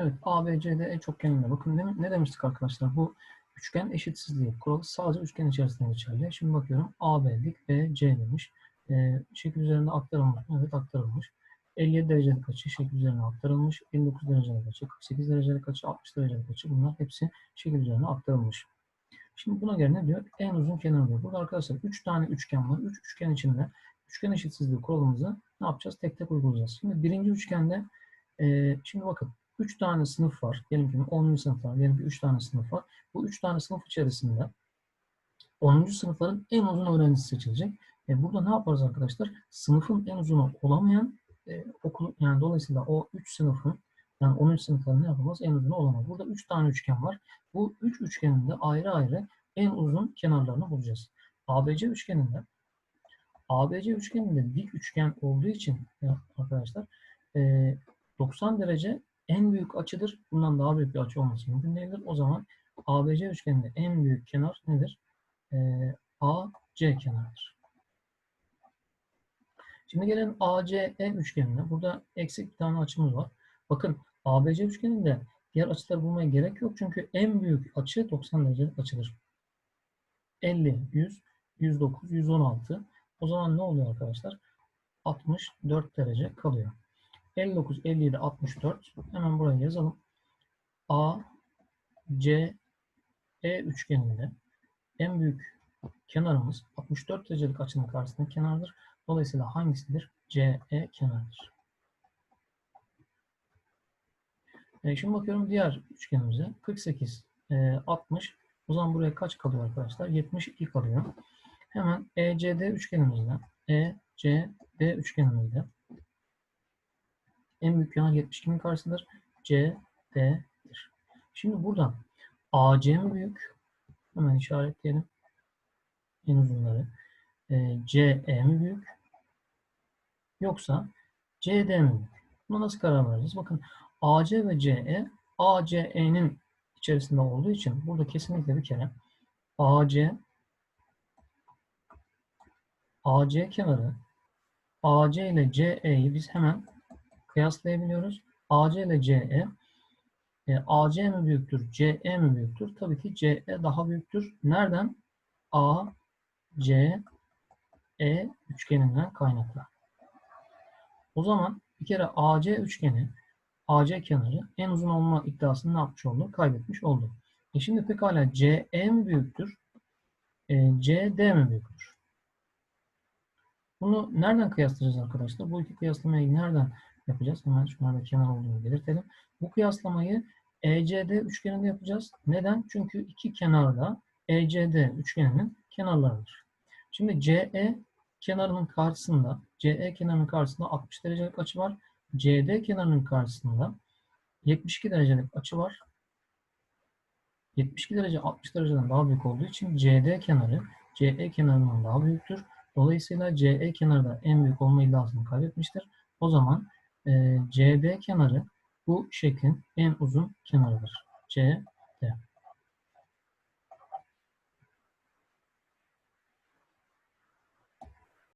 Evet, ABCD en çok kenarında. Bakın ne, ne demiştik arkadaşlar? Bu üçgen eşitsizliği kuralı sadece üçgen içerisinde geçerli. Şimdi bakıyorum AB dik ve C demiş. Ee, şekil üzerinde aktarılmış mı? Evet aktarılmış. 57 derecelik açı şekil üzerine aktarılmış. 59 derecelik açı, 48 derecelik açı, 60 derecelik açı bunlar hepsi şekil üzerine aktarılmış. Şimdi buna göre ne diyor? En uzun kenar diyor. Burada arkadaşlar 3 tane üçgen var. 3 üçgen içinde üçgen eşitsizliği kuralımızı ne yapacağız? Tek tek uygulayacağız. Şimdi birinci üçgende e, şimdi bakın 3 tane sınıf var. Diyelim ki 10. sınıf var. Diyelim ki 3 tane sınıf var. Bu 3 tane sınıf içerisinde 10. sınıfların en uzun öğrencisi seçilecek. E, burada ne yaparız arkadaşlar? Sınıfın en uzunu olamayan e, okul yani dolayısıyla o 3 sınıfın yani 10. sınıfların ne yapamaz? En uzunu olamaz. Burada 3 tane üçgen var. Bu 3 üçgenin de ayrı ayrı en uzun kenarlarını bulacağız. ABC üçgeninde ABC üçgeninde dik üçgen olduğu için arkadaşlar e, 90 derece en büyük açıdır. Bundan daha büyük bir açı olması mümkün değildir. O zaman ABC üçgeninde en büyük kenar nedir? Ee, AC kenarıdır. Şimdi gelelim ACE üçgenine. Burada eksik bir tane açımız var. Bakın ABC üçgeninde diğer açıları bulmaya gerek yok. Çünkü en büyük açı 90 derecelik açıdır. 50, 100, 109, 116. O zaman ne oluyor arkadaşlar? 64 derece kalıyor. 59, 57, 64. Hemen buraya yazalım. A, C, E üçgeninde en büyük kenarımız 64 derecelik açının karşısındaki kenardır. Dolayısıyla hangisidir? CE kenarıdır. E şimdi bakıyorum diğer üçgenimize. 48, e, 60. O zaman buraya kaç kalıyor arkadaşlar? 72 kalıyor. Hemen ECD üçgenimizde, ECD üçgenimizde en büyük kenar 72'nin karşısıdır. C, D'dir. Şimdi buradan AC mi büyük? Hemen işaretleyelim. En uzunları. E, CE mi büyük? Yoksa CD mi büyük? Buna nasıl karar vereceğiz? Bakın AC ve CE ACE'nin içerisinde olduğu için burada kesinlikle bir kere AC AC kenarı AC ile CE'yi biz hemen kıyaslayabiliyoruz. AC ile CE e, AC mi büyüktür, CE mi büyüktür? Tabii ki CE daha büyüktür. Nereden? A, C, E üçgeninden kaynaklı. O zaman bir kere AC üçgeni, AC kenarı en uzun olma iddiasını ne yapmış oldu? Kaybetmiş oldu. E şimdi pekala CE mi büyüktür? E, CD mi büyüktür? Bunu nereden kıyaslayacağız arkadaşlar? Bu iki kıyaslamayı nereden yapacağız? Hemen şunlarda kenar olduğunu belirtelim. Bu kıyaslamayı ECD üçgeninde yapacağız. Neden? Çünkü iki kenarda ECD üçgeninin kenarlarıdır. Şimdi CE kenarının karşısında CE kenarının karşısında 60 derecelik açı var. CD kenarının karşısında 72 derecelik açı var. 72 derece 60 dereceden daha büyük olduğu için CD kenarı CE kenarından daha büyüktür. Dolayısıyla CE kenarı da en büyük olma iddiasını kaybetmiştir. O zaman e, CD kenarı bu şeklin en uzun kenarıdır. CD.